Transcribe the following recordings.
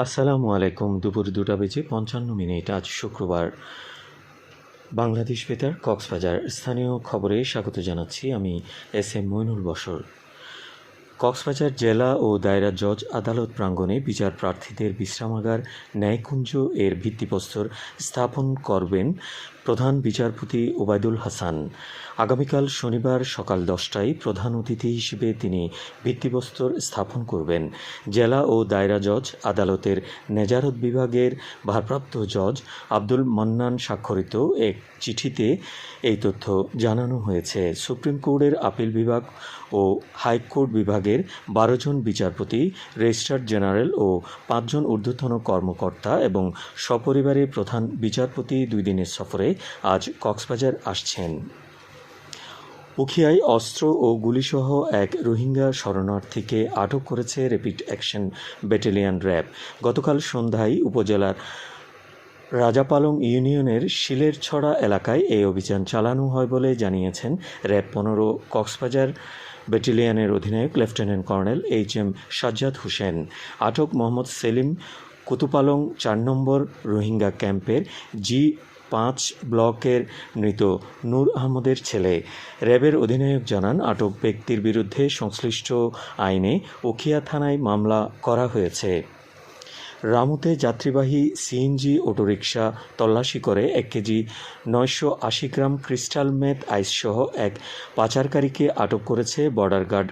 আসসালামু আলাইকুম। দুপুর দুটা বেজে পঞ্চান্ন মিনিট। আজ শুক্রবার। বাংলাদেশ বেতার, কক্সবাজার। স্থানীয় খবরে স্বাগত জানাচ্ছি আমি এস এম মইনুল বসর কক্সবাজার জেলা ও দায়রা জজ আদালত প্রাঙ্গণে বিচার প্রার্থীদের বিশ্রামাগার ন্যায়কুঞ্জ এর ভিত্তিপ্রস্তর স্থাপন করবেন প্রধান বিচারপতি ওবায়দুল হাসান। আগামীকাল শনিবার সকাল দশটায় প্রধান অতিথি হিসেবে তিনি ভিত্তিপ্রস্তর স্থাপন করবেন। জেলা ও দায়রা জজ, আদালতের নেজারত বিভাগের ভারপ্রাপ্ত জজ আব্দুল মান্নান স্বাক্ষরিত এক চিঠিতে এই তথ্য জানানো হয়েছে। সুপ্রিম কোর্টের আপিল বিভাগ ও হাইকোর্ট বিভাগের বারো জন বিচারপতি, রেজিস্ট্রার জেনারেল ও পাঁচজন ঊর্ধ্বতন কর্মকর্তা এবং সপরিবারে প্রধান বিচারপতি দুই দিনের সফরে আজ কক্সবাজার আসছেন। উখিয়ায় অস্ত্র ও গুলিসহ এক রোহিঙ্গা শরণার্থীকে আটক করেছে র্যাপিড অ্যাকশন ব্যাটালিয়ন র্যাব। গতকাল সন্ধ্যায় উপজেলার রাজাপালং ইউনিয়নের শিলের ছড়া এলাকায় এই অভিযান চালানো হয় বলে জানিয়েছেন র্যাব পনেরো কক্সবাজার ব্যাটালিয়নের অধিনায়ক lieutenant colonel H M Sajjad Hossain. আটক মোহাম্মদ সেলিম কুতুপালং চার নম্বর রোহিঙ্গা ক্যাম্পের জি পাঁচ ব্লকের মৃত নূর আহমদের ছেলে। র্যাবের অধিনায়ক জানান, আটক ব্যক্তির বিরুদ্ধে সংশ্লিষ্ট আইনে ওখিয়া থানায় মামলা করা হয়েছে। রামুতে যাত্রীবাহী সিএনজি অটোরিকশা তল্লাশি করে এক কেজি নয়শো আশি গ্রাম ক্রিস্টাল মেথ আইসসহ এক পাচারকারীকে আটক করেছে বর্ডার গার্ড।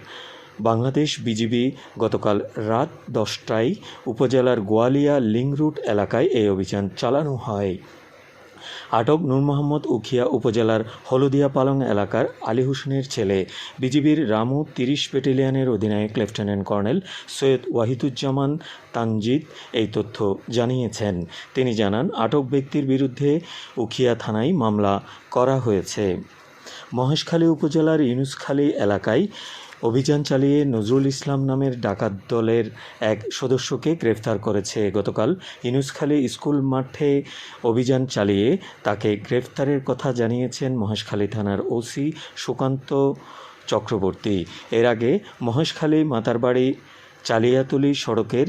বাংলাদেশ বিজিবি গতকাল রাত দশটায় উপজেলার গোয়ালিয়া লিং রুট এলাকায় এই অভিযান চালানো হয়। আটক নূর মোহাম্মদ উখিয়া উপজেলার হলদিয়া পালং এলাকার আলী হোসেনের ছেলে। বিজিবির রামু তিরিশ ব্যাটালিয়নের অধিনায়ক লেফটেন্যান্ট কর্নেল সৈয়দ ওয়াহিদুজ্জামান তানজিদ এই তথ্য জানিয়েছেন। তিনি জানান, আটক ব্যক্তির বিরুদ্ধে উখিয়া থানায় মামলা করা হয়েছে। মহেশখালী উপজেলার ইউনুসখালী এলাকায় অভিযান চালিয়ে নজরুল ইসলাম নামের ডাকাত দলের এক সদস্যকে গ্রেফতার করেছে গতকাল। ইনুসখালী স্কুল মাঠে অভিযান চালিয়ে তাকে গ্রেফতারের কথা জানিয়েছেন মহেশখালী থানার ওসি সুকান্ত চক্রবর্তী। এর আগে মহেশখালী মাতারবাড়ি চালিয়াতলি সড়কের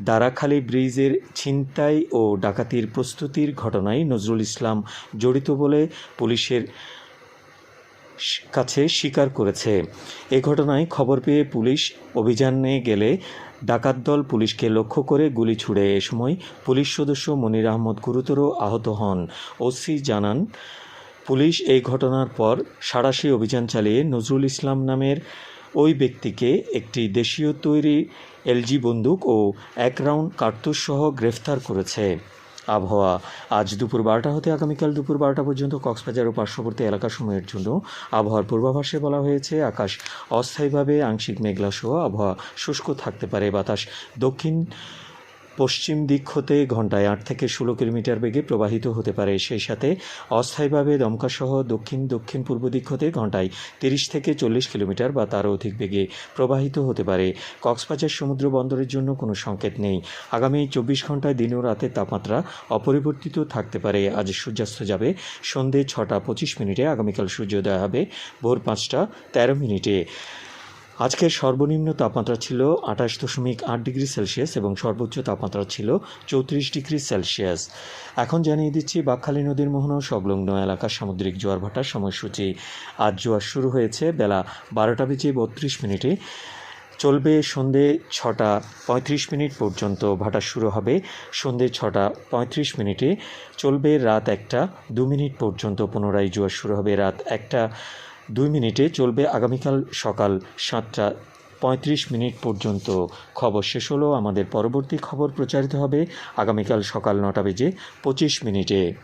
দারাখালী ব্রিজের ছিনতাই ও ডাকাতির প্রস্তুতির ঘটনায় নজরুল ইসলাম জড়িত বলে পুলিশের কাছে স্বীকার করেছে। এ ঘটনায় খবর পেয়ে পুলিশ অভিযানে গেলে ডাকাত দল পুলিশকে লক্ষ্য করে গুলি ছুড়ে। এ সময় পুলিশ সদস্য মনির আহমদ গুরুতর আহত হন। ওসি জানান, পুলিশ এই ঘটনার পর সাড়াশি অভিযান চালিয়ে নজরুল ইসলাম নামের ওই ব্যক্তিকে একটি দেশীয় তৈরি এলজি বন্দুক ও এক রাউন্ড কার্তুজ সহ গ্রেফতার করেছে। আবহাওয়া। আজ দুপুর বারোটা হতে আগামীকাল দুপুর বারোটা পর্যন্ত কক্সবাজার ও পার্শ্ববর্তী এলাকাসমূহের জন্য আবহাওয়ার পূর্বাভাসে বলা হয়েছে, আকাশ অস্থায়ীভাবে আংশিক মেঘলা সহ আবহাওয়া শুষ্ক থাকতে পারে, বাতাস দক্ষিণ পশ্চিম দিক হতে ঘন্টায় আট থেকে ষোলো কিলোমিটার বেগে প্রবাহিত হতে পারে। সেই সাথে অস্থায়ীভাবে দমকাসহ দক্ষিণ দক্ষিণ পূর্ব দিক হতে ঘন্টায় তিরিশ থেকে চল্লিশ কিলোমিটার বা তারও অধিক বেগে প্রবাহিত হতে পারে। কক্সবাজার সমুদ্র বন্দরের জন্য কোনো সংকেত নেই। আগামী চব্বিশ ঘন্টায় দিন ও রাতের তাপমাত্রা অপরিবর্তিত থাকতে পারে। আজ সূর্যাস্ত যাবে সন্ধে ছটা পঁচিশ মিনিটে, আগামীকাল সূর্যোদয় হবে ভোর পাঁচটা তেরো মিনিটে। আজকের সর্বনিম্ন তাপমাত্রা ছিল আঠাশ দশমিক আট ডিগ্রি সেলসিয়াস এবং সর্বোচ্চ তাপমাত্রা ছিল চৌত্রিশ ডিগ্রি সেলসিয়াস। এখন জানিয়ে দিচ্ছি, বাকখালী নদীর মোহনা সংলগ্ন এলাকার সামুদ্রিক জোয়ার ভাটার সময়সূচি। আজ জোয়ার শুরু হয়েছে বেলা বারোটা বেজে বত্রিশ মিনিটে। চলবে সন্ধে ছটা পঁয়ত্রিশ মিনিট পর্যন্ত ভাটা শুরু হবে সন্ধে ছটা পঁয়ত্রিশ মিনিটে। চলবে রাত একটা, দু মিনিট পর্যন্ত পুনরায় জোয়ার শুরু হবে রাত একটা। দুই মিনিটে চলবে আগামীকাল সকাল সাতটা পঁয়ত্রিশ মিনিট পর্যন্ত। খবর শেষ হলো। আমাদের পরবর্তী খবর প্রচারিত হবে আগামীকাল সকাল নটা বেজে পঁচিশ মিনিটে।